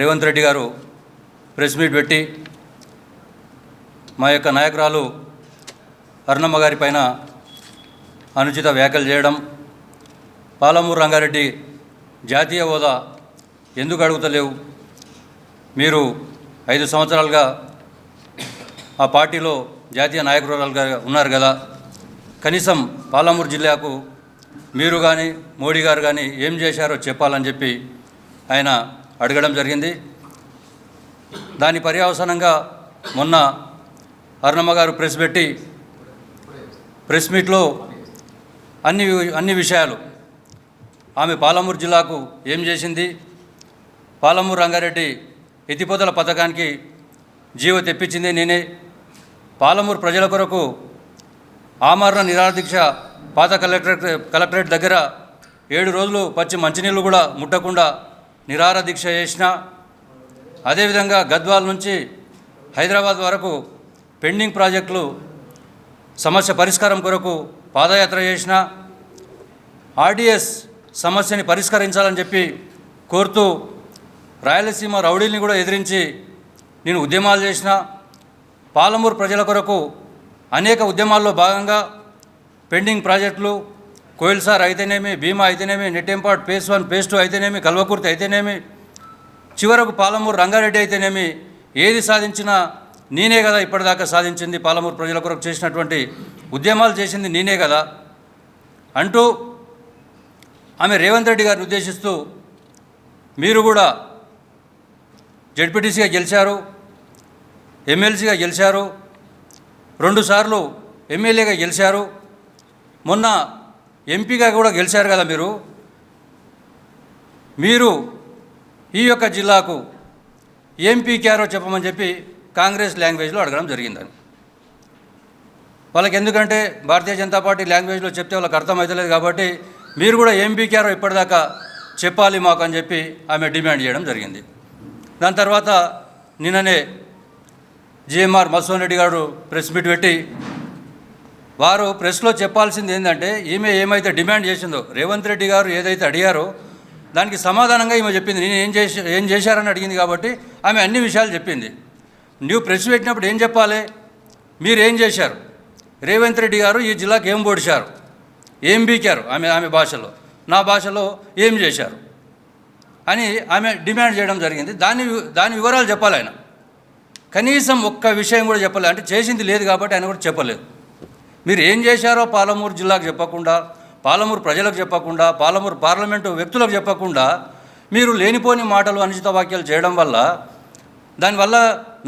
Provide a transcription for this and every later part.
రేవంత్ రెడ్డి గారు press meet పెట్టి మా యొక్క నాయకురాలు అరుణమ్మ గారి పైన అనుచిత వ్యాఖ్యలు చేయడం పాలమూరు రంగారెడ్డి జాతీయ హోదా ఎందుకు అడుగుతలేవు? మీరు ఐదు సంవత్సరాలుగా ఆ పార్టీలో జాతీయ నాయకురాలుగా ఉన్నారు కదా. కనీసం పాలమూరు జిల్లాకు మీరు కానీ మోడీ గారు కానీ ఏం చేశారో చెప్పాలని చెప్పి ఆయన అడగడం జరిగింది. దాని పర్యవసానంగా మొన్న అరుణమ్మ గారు ప్రెస్ పెట్టి ప్రెస్ మీట్లో అన్ని అన్ని విషయాలు. ఆమె పాలమూరు జిల్లాకు ఏం చేసింది? పాలమూరు రంగారెడ్డి ఎత్తిపోతల పథకానికి జీవ తెప్పించింది నేనే. పాలమూరు ప్రజల కొరకు ఆమరణ నిరాదీక్ష పాత కలెక్టరేట్ కలెక్టరేట్ దగ్గర ఏడు రోజులు పచ్చి మంచినీళ్ళు కూడా ముట్టకుండా నిరార దీక్ష చేసిన అదేవిధంగా గద్వాల్ నుంచి హైదరాబాద్ వరకు పెండింగ్ ప్రాజెక్టులు సమస్య పరిష్కారం కొరకు పాదయాత్ర చేసిన ఆర్డీఎస్ సమస్యని పరిష్కరించాలని చెప్పి కోరుతూ రాయలసీమ రౌడీల్ని కూడా ఎదిరించి నేను ఉద్యమాలు చేసిన పాలమూరు ప్రజల కొరకు అనేక ఉద్యమాల్లో భాగంగా పెండింగ్ ప్రాజెక్టులు కోయిల్ సార్ అయితేనేమి భీమా అయితేనేమి Nettempadu phase one phase two అయితేనేమి కల్వకుర్తి అయితేనేమి చివరకు పాలమూరు రంగారెడ్డి అయితేనేమి ఏది సాధించినా నేనే కదా ఇప్పటిదాకా సాధించింది పాలమూరు ప్రజల కొరకు చేసినటువంటి ఉద్యమాలు చేసింది నేనే కదా. అంటూ ఆమె రేవంత్ రెడ్డి గారిని ఉద్దేశిస్తూ మీరు కూడా జడ్పీటీసీగా గెలిచారు ఎమ్మెల్సీగా గెలిచారు రెండుసార్లు ఎమ్మెల్యేగా గెలిచారు. మొన్న ఎంపీగా కూడా గెలిచారు కదా మీరు? మీరు ఈ యొక్క జిల్లాకు ఏం పీకారో చెప్పమని చెప్పి కాంగ్రెస్ లాంగ్వేజ్లో అడగడం జరిగిందని. వాళ్ళకి ఎందుకంటే భారతీయ జనతా పార్టీ లాంగ్వేజ్లో చెప్తే వాళ్ళకి అర్థమవుతలేదు కాబట్టి మీరు కూడా ఏం పీకారో ఇప్పటిదాకా చెప్పాలి మాకు అని చెప్పి ఆమె డిమాండ్ చేయడం జరిగింది. దాని తర్వాత నిన్ననే జిఎంఆర్ మధుసూన్ రెడ్డి గారు ప్రెస్ మీట్ పెట్టి వారు ప్రెస్లో చెప్పాల్సింది ఏంటంటే ఈమె ఏమైతే డిమాండ్ చేసిందో రేవంత్ రెడ్డి గారు ఏదైతే అడిగారో దానికి సమాధానంగా ఈమె చెప్పింది. నేను ఏం చేసి ఏం చేశారని అడిగింది కాబట్టి ఆమె అన్ని విషయాలు చెప్పింది. నువ్వు ప్రెస్ పెట్టినప్పుడు ఏం చెప్పాలి? మీరు ఏం చేశారు? రేవంత్ రెడ్డి గారు ఈ జిల్లాకు ఏం పొడిచారు? ఏం బీకారు ఆమె ఆమె భాషలో? నా భాషలో ఏం చేశారు? అని ఆమె డిమాండ్ చేయడం జరిగింది. దాని దాని వివరాలు చెప్పాలి ఆయన. కనీసం ఒక్క విషయం కూడా చెప్పలేదు అంటే చేసింది లేదు కాబట్టి ఆయన కూడా చెప్పలేదు. మీరు ఏం చేశారో పాలమూరు జిల్లాకు చెప్పకుండా పాలమూరు ప్రజలకు చెప్పకుండా పాలమూరు పార్లమెంటు వ్యక్తులకు చెప్పకుండా మీరు లేనిపోని మాటలు అనుచిత వాక్యాలు చేయడం వల్ల దానివల్ల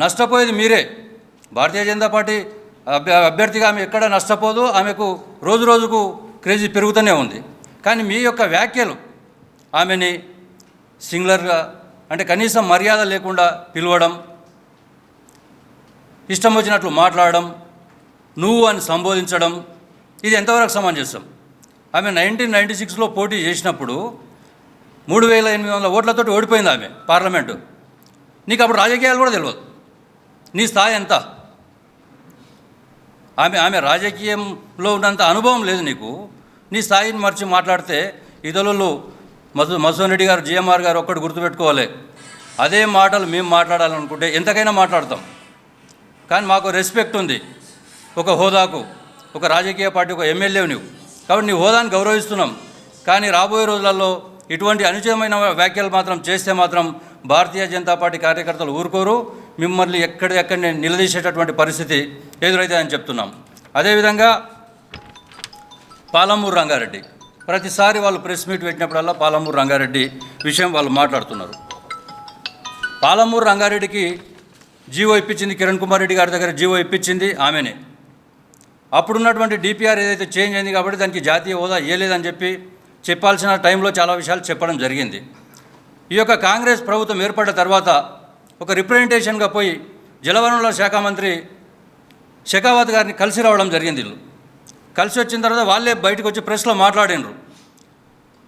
నష్టపోయేది మీరే. భారతీయ జనతా పార్టీ అభ్య అభ్యర్థిగా ఆమె ఎక్కడ నష్టపోదు ఆమెకు రోజు రోజుకు క్రేజీ పెరుగుతూనే ఉంది. కానీ మీ యొక్క వ్యాఖ్యలు ఆమెని సింగులర్గా అంటే కనీసం మర్యాద లేకుండా పిలవడం ఇష్టం వచ్చినట్లు మాట్లాడడం నువ్వు అని సంబోధించడం ఇది ఎంతవరకు సమంజసం? ఆమె నైన్టీన్ నైంటీ సిక్స్లో పోటీ చేసినప్పుడు మూడు వేల ఎనిమిది వందల ఓట్లతో ఓడిపోయింది ఆమె పార్లమెంటు. నీకు అప్పుడు రాజకీయాలు కూడా తెలియదు నీ స్థాయి ఎంత? ఆమె ఆమె రాజకీయంలో ఉన్నంత అనుభవం లేదు నీకు. నీ స్థాయిని మర్చి మాట్లాడితే ఇతరులు మధు మధుసూన్ రెడ్డి గారు జిఎంఆర్ గారు ఒక్కటి గుర్తుపెట్టుకోవాలి. అదే మాటలు మేము మాట్లాడాలనుకుంటే ఎంతకైనా మాట్లాడతాం. కానీ మాకు రెస్పెక్ట్ ఉంది. ఒక హోదాకు ఒక రాజకీయ పార్టీ ఒక ఎమ్మెల్యే నువ్వు కాబట్టి నీ హోదాని గౌరవిస్తున్నాం. కానీ రాబోయే రోజులలో ఇటువంటి అనుచితమైన వ్యాఖ్యలు మాత్రం చేస్తే మాత్రం భారతీయ జనతా పార్టీ కార్యకర్తలు ఊరుకోరు. మిమ్మల్ని ఎక్కడెక్కడనే నిలదీసేటటువంటి పరిస్థితి ఎదురైతుందని చెప్తున్నాం. అదేవిధంగా పాలమూరు రంగారెడ్డి. ప్రతిసారి వాళ్ళు ప్రెస్ మీట్ పెట్టినప్పుడల్లా పాలమూరు రంగారెడ్డి విషయం వాళ్ళు మాట్లాడుతున్నారు. పాలమూరు రంగారెడ్డికి జీవో ఇప్పించింది కిరణ్ కుమార్ రెడ్డి గారి దగ్గర జీవో ఇప్పించింది ఆమెనే. అప్పుడున్నటువంటి డిపిఆర్ ఏదైతే చేంజ్ అయింది కాబట్టి దానికి జాతీయ హోదా ఇవ్వలేదని చెప్పి చెప్పాల్సిన టైంలో చాలా విషయాలు చెప్పడం జరిగింది. ఈ యొక్క కాంగ్రెస్ ప్రభుత్వం ఏర్పడ్డ తర్వాత ఒక రిప్రజెంటేషన్గా పోయి జలవనరుల శాఖ మంత్రి షెకావత్ గారిని కలిసి రావడం జరిగింది వీళ్ళు కలిసి వచ్చిన తర్వాత వాళ్ళే బయటకు వచ్చి ప్రెస్లో మాట్లాడినరు.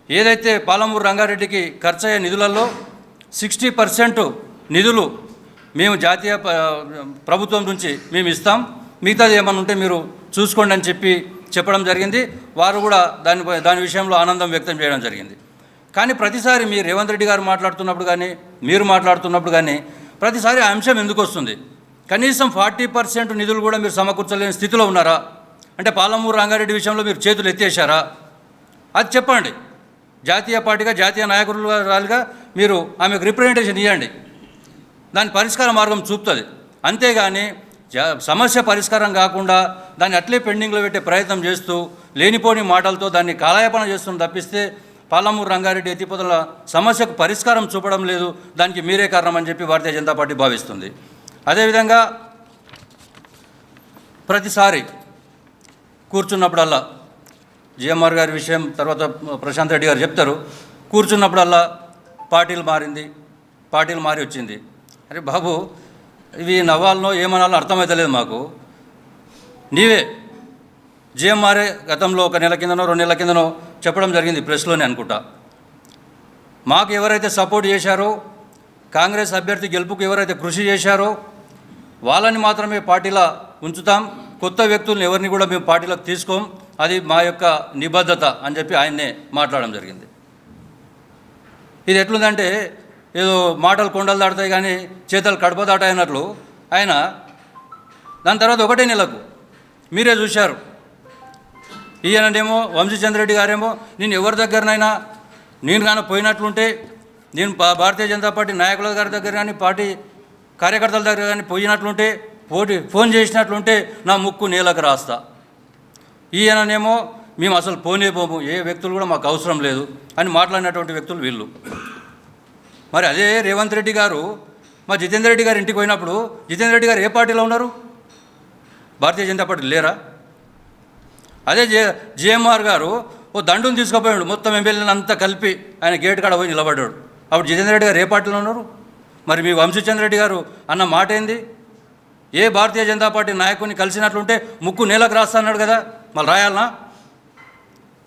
ఏదైతే పాలమూరు రంగారెడ్డికి ఖర్చు అయ్యే నిధులలో సిక్స్టీ పర్సెంట్ నిధులు మేము జాతీయ ప్రభుత్వం నుంచి మేము ఇస్తాం. మిగతాది ఏమన్నా ఉంటే మీరు చూసుకోండి అని చెప్పి చెప్పడం జరిగింది. వారు కూడా దాని దాని విషయంలో ఆనందం వ్యక్తం చేయడం జరిగింది. కానీ ప్రతిసారి మీరు రేవంత్ రెడ్డి గారు మాట్లాడుతున్నప్పుడు కానీ మీరు మాట్లాడుతున్నప్పుడు కానీ ప్రతిసారి ఆ అంశం ఎందుకు వస్తుంది? కనీసం ఫార్టీ పర్సెంట్ నిధులు కూడా మీరు సమకూర్చలేని స్థితిలో ఉన్నారా? అంటే పాలమూరు రంగారెడ్డి విషయంలో మీరు చేతులు ఎత్తేసారా అది చెప్పండి. జాతీయ పార్టీగా జాతీయ నాయకులుగా మీరు ఆమెకు రిప్రజెంటేషన్ ఇవ్వండి దాని పరిష్కార మార్గం చూపుతుంది. అంతేగాని సమస్య పరిష్కారం కాకుండా దాన్ని అట్లే పెండింగ్లో పెట్టే ప్రయత్నం చేస్తూ లేనిపోని మాటలతో దాన్ని కాలయాపన చేస్తున్న తప్పిస్తే పాలమూరు రంగారెడ్డి ఎత్తిపోతల సమస్యకు పరిష్కారం చూపడం లేదు. దానికి మీరే కారణం అని చెప్పి భారతీయ జనతా పార్టీ భావిస్తుంది. అదేవిధంగా ప్రతిసారి కూర్చున్నప్పుడల్లా జిఎంఆర్ గారి విషయం తర్వాత ప్రశాంత్ రెడ్డి గారు చెప్తారు. కూర్చున్నప్పుడల్లా పార్టీలు మారింది పార్టీలు మారి వచ్చింది. అరే బాబు ఇవి నవ్వాలనో ఏమనాలో అర్థమవుతలేదు మాకు. నీవే జిఎంఆర్ఏ గతంలో ఒక నెల కిందనో రెండు నెలల కిందనో చెప్పడం జరిగింది ప్రెస్లోనే అనుకుంటా. మాకు ఎవరైతే సపోర్ట్ చేశారో కాంగ్రెస్ అభ్యర్థి గెలుపుకు ఎవరైతే కృషి చేశారో వాళ్ళని మాత్రమే పార్టీలో ఉంచుతాం. కొత్త వ్యక్తులను ఎవరిని కూడా మేము పార్టీలోకి తీసుకోం. అది మా యొక్క నిబద్ధత అని చెప్పి ఆయన్నే మాట్లాడడం జరిగింది. ఇది ఎట్లుందంటే ఏదో మాటలు కొండలు దాటుతాయి కానీ చేతలు కడప దాటాయి అన్నట్లు. ఆయన దాని తర్వాత ఒకటే నెలకు మీరే చూశారు. ఈయననేమో వంశీచంద్రెడ్డి గారేమో నేను ఎవరి దగ్గరనైనా నేను కానీ పోయినట్లుంటే నేను భా- భారతీయ జనతా పార్టీ నాయకుల గారి దగ్గర కానీ పార్టీ కార్యకర్తల దగ్గర కానీ పోయినట్లుంటే పోటీ ఫోన్ చేసినట్లుంటే నా ముక్కు నేలకు రాస్తా. ఈయననేమో మేము అసలు పోనే పోము ఏ వ్యక్తులు కూడా మాకు అవసరం లేదు అని మాట్లాడినటువంటి వ్యక్తులు వీళ్ళు. మరి అదే రేవంత్ రెడ్డి గారు మా జితేందర్ రెడ్డి గారి ఇంటికి పోయినప్పుడు జితేందర్ రెడ్డి గారు ఏ పార్టీలో ఉన్నారు? భారతీయ జనతా పార్టీ లేరా? అదే జే జిఎంఆర్ గారు ఓ దండుని తీసుకుపోయాడు మొత్తం ఎమ్మెల్యేలను అంతా కలిపి ఆయన గేట్ కాడ పోయి నిలబడ్డాడు. అప్పుడు జితేందర్ రెడ్డి గారు ఏ పార్టీలో ఉన్నారు? మరి మీ వంశీచంద్ర రెడ్డి గారు అన్న మాట ఏంది? ఏ భారతీయ జనతా పార్టీ నాయకుని కలిసినట్లుంటే ముక్కు నేలకు రాస్తాన్నాడు కదా మళ్ళీ రాయాలనా?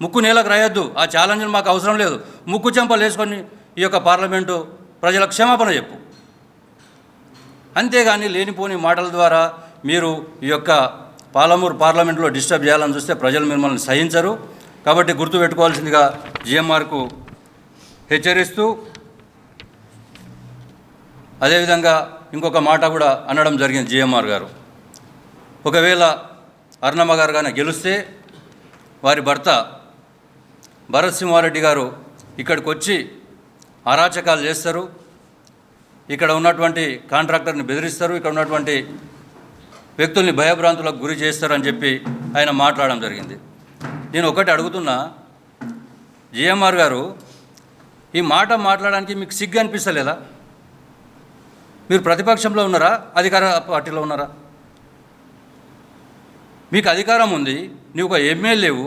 ముక్కు నేలకు రాయొద్దు ఆ ఛాలెంజ్లు మాకు అవసరం లేదు. ముక్కు చెంపలు వేసుకొని ఈ యొక్క పార్లమెంటు ప్రజల క్షమాపణ చెప్పు. అంతేగాని లేనిపోని మాటల ద్వారా మీరు ఈ యొక్క పాలమూరు పార్లమెంట్లో డిస్టర్బ్ చేయాలని చూస్తే ప్రజలు మిమ్మల్ని సహించరు. కాబట్టి గుర్తుపెట్టుకోవాల్సిందిగా జిఎంఆర్కు హెచ్చరిస్తూ అదేవిధంగా ఇంకొక మాట కూడా అనడం జరిగింది జిఎంఆర్ గారు. ఒకవేళ అర్ణమ్మ గారు కానీ గెలిస్తే వారి భర్త భరత్ సింహారెడ్డి గారు ఇక్కడికి వచ్చి అరాచకాలు చేస్తారు. ఇక్కడ ఉన్నటువంటి కాంట్రాక్టర్ని బెదిరిస్తారు. ఇక్కడ ఉన్నటువంటి వ్యక్తుల్ని భయభ్రాంతులకు గురి చేస్తారని చెప్పి ఆయన మాట్లాడడం జరిగింది. నేను ఒకటి అడుగుతున్నా. జిఎంఆర్ గారు ఈ మాట మాట్లాడడానికి మీకు సిగ్గు అనిపిస్తలేదా? మీరు ప్రతిపక్షంలో ఉన్నారా? అధికార పార్టీలో ఉన్నారా? మీకు అధికారం ఉంది. నీవు ఒక ఎమ్మెల్యేవు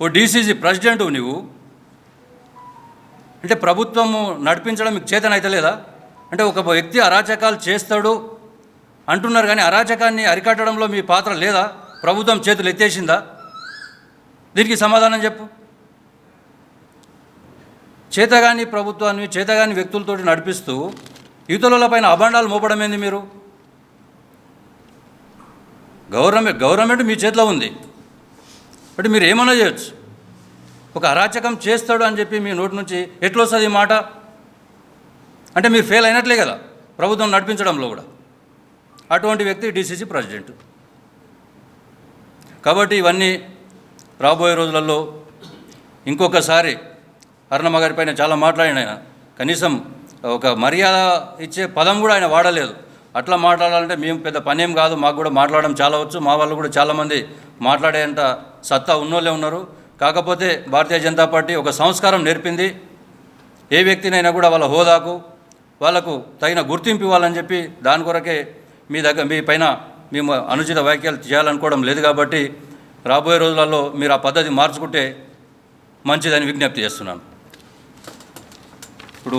ఓ డీసీసీ ప్రెసిడెంట్ నువ్వు అంటే ప్రభుత్వము నడిపించడం మీకు చేతనైతే లేదా? అంటే ఒక వ్యక్తి అరాచకాలు చేస్తాడు అంటున్నారు కానీ అరాచకాన్ని అరికట్టడంలో మీ పాత్ర లేదా? ప్రభుత్వం చేతులు ఎత్తేసిందా? దీనికి సమాధానం చెప్పు. చేతగాని ప్రభుత్వాన్ని చేతగాని వ్యక్తులతోటి నడిపిస్తూ ఇతరులపైన అభండాలు మోపడం ఏంది మీరు? గవర్నమెంట్ గవర్నమెంట్ మీ చేతిలో ఉంది. అంటే మీరు ఏమన్నా చేయొచ్చు. ఒక అరాచకం చేస్తాడు అని చెప్పి మీ నోటి నుంచి ఎట్లొస్తుంది ఈ మాట? అంటే మీరు ఫెయిల్ అయినట్లే కదా ప్రభుత్వం నడిపించడంలో కూడా. అటువంటి వ్యక్తి డిసిసి ప్రెసిడెంట్. కాబట్టి ఇవన్నీ రాబోయే రోజులలో ఇంకొకసారి అరుణమ్మ గారి పైన చాలా మాట్లాడిన ఆయన. కనీసం ఒక మర్యాద ఇచ్చే పదం కూడా ఆయన వాడలేదు. అట్లా మాట్లాడాలంటే మేము పెద్ద పనేం కాదు మాకు కూడా మాట్లాడడం చాలా వచ్చు. మా వాళ్ళు కూడా చాలామంది మాట్లాడేంత సత్తా ఉన్నోళ్ళే ఉన్నారు. కాకపోతే భారతీయ జనతా పార్టీ ఒక సంస్కారం నేర్పింది. ఏ వ్యక్తినైనా కూడా వాళ్ళ హోదాకు వాళ్ళకు తగిన గుర్తింపు ఇవ్వాలని చెప్పి దాని కొరకే మీ దగ్గర మీ పైన మేము అనుచిత వ్యాఖ్యలు చేయాలనుకోవడం లేదు కాబట్టి రాబోయే రోజులలో మీరు ఆ పద్ధతి మార్చుకుంటే మంచిదని విజ్ఞప్తి చేస్తున్నాను.